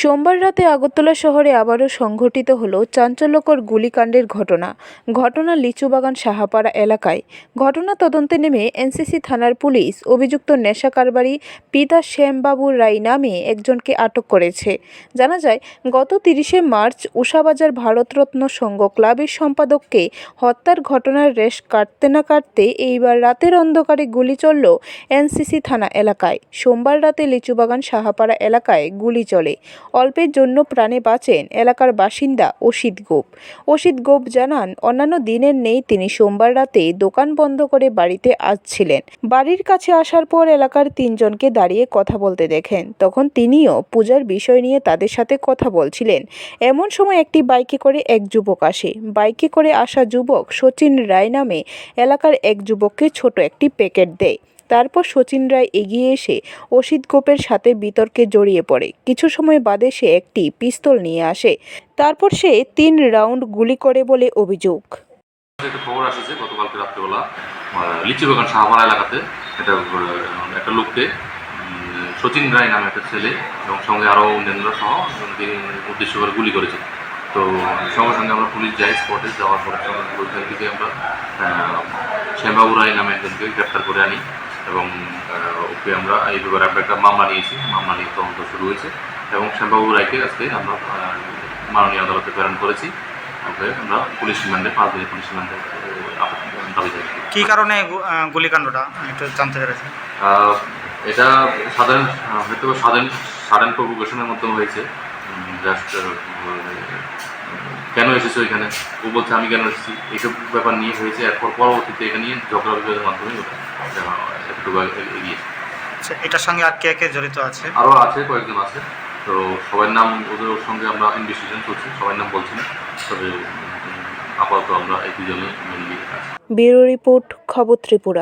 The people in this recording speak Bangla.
সোমবার রাতে আগরতলা শহরে আবারও সংঘটিত হলো চাঞ্চল্যকর গুলিকাণ্ডের ঘটনা। ঘটনা লিচুবাগান সাহাপাড়া এলাকায়। ঘটনা তদন্তে নেমে এনসিসি থানার পুলিশ, অভিযুক্ত নেশা কারবারি পিতা শ্যামবাবু রায় নামে একজনকে আটক করেছে। জানা যায়, গত তিরিশে মার্চ উষাবাজার ভারতরত্ন সংঘ ক্লাবের সম্পাদককে হত্যার ঘটনার রেশ কাটতে না কাটতে এইবার রাতের অন্ধকারে গুলি চলল এনসিসি থানা এলাকায়। সোমবার রাতে লিচুবাগান সাহাপাড়া এলাকায় গুলি চলে। অল্পের জন্য প্রাণে বাঁচেন এলাকার বাসিন্দা অসিত গোপ। অসিত গোপ জানান, অন্যান্য দিনের নেই তিনি সোমবার রাতে দোকান বন্ধ করে বাড়িতে আসছিলেন। বাড়ির কাছে আসার পর এলাকার তিনজনকে দাঁড়িয়ে কথা বলতে দেখেন। তখন তিনিও পূজার বিষয় নিয়ে তাদের সাথে কথা বলছিলেন। এমন সময় একটি বাইকে করে এক যুবক আসে। বাইকে করে আসা যুবক সচিন রায় নামে এলাকার এক যুবককে ছোট একটি প্যাকেট দেয়। তারপর সচিন রায় এগিয়ে এসে অসিত গোপের সাথে বিতর্কে জড়িয়ে পড়ে। কিছু সময় বাদে সে একটি পিস্তল নিয়ে আসে। তারপর সে তিন রাউন্ড গুলি করে বলে অভিযোগ। একটা খবর আসছে, গতকালকে রাত্রেবেলা লিচু বাগান শাহপাড়া এলাকাতে একটা একটা লোককে সচিন রায় নামে একটা ছেলে এবং সঙ্গে আরও অন্যান্য সহ উদ্দেশ্য করে গুলি করেছে। তো সঙ্গে সঙ্গে আমরা পুলিশ যাই, স্পটে যাওয়ার পরে আমরা শ্যামবাবু রায় নামে একজনকে গ্রেপ্তার করে আনি। এবং ওকে আমরা এই ব্যাপারে আমরা একটা মামলা নিয়েছি। মামলা নিয়ে তদন্ত শুরু হয়েছে। এবং শ্যামবাবু রায়কে আজকে আমরা মাননীয় আদালতে প্রেরণ করেছি। ওকে আমরা পুলিশ রিমান্ডে পাঁচ দিনের পুলিশ রিমান্ডে দাবি জানাচ্ছি কী কারণে গুলিকাণ্ডটা? একটু জানতে পেরেছি। এটা সাধারণ হয়তো সাধারণ সাধারণ প্রভোকেশনের মাধ্যমে হয়েছে। জাস্ট কেন এসেছ এখানে? ও বলছে আমি কেন এসেছি? এইসব ব্যাপার নিয়ে হয়েছে এরপর পরবর্তীতে এখানে নিয়ে ঝগড়া বিবাদের মাধ্যমে ওটা একটু এগিয়েছে আচ্ছা এটার সঙ্গে আর কে কে জড়িত আছে? আরও আছে কয়েকজন আছে। তো সবার নাম ওদের সঙ্গে আমরা ইনভেস্টিগেশন করছি সবার নাম বলছি না। তবে আপাতত আমরা এই দুজনে মেনলি ব্যুরো রিপোর্ট খবর ত্রিপুরা।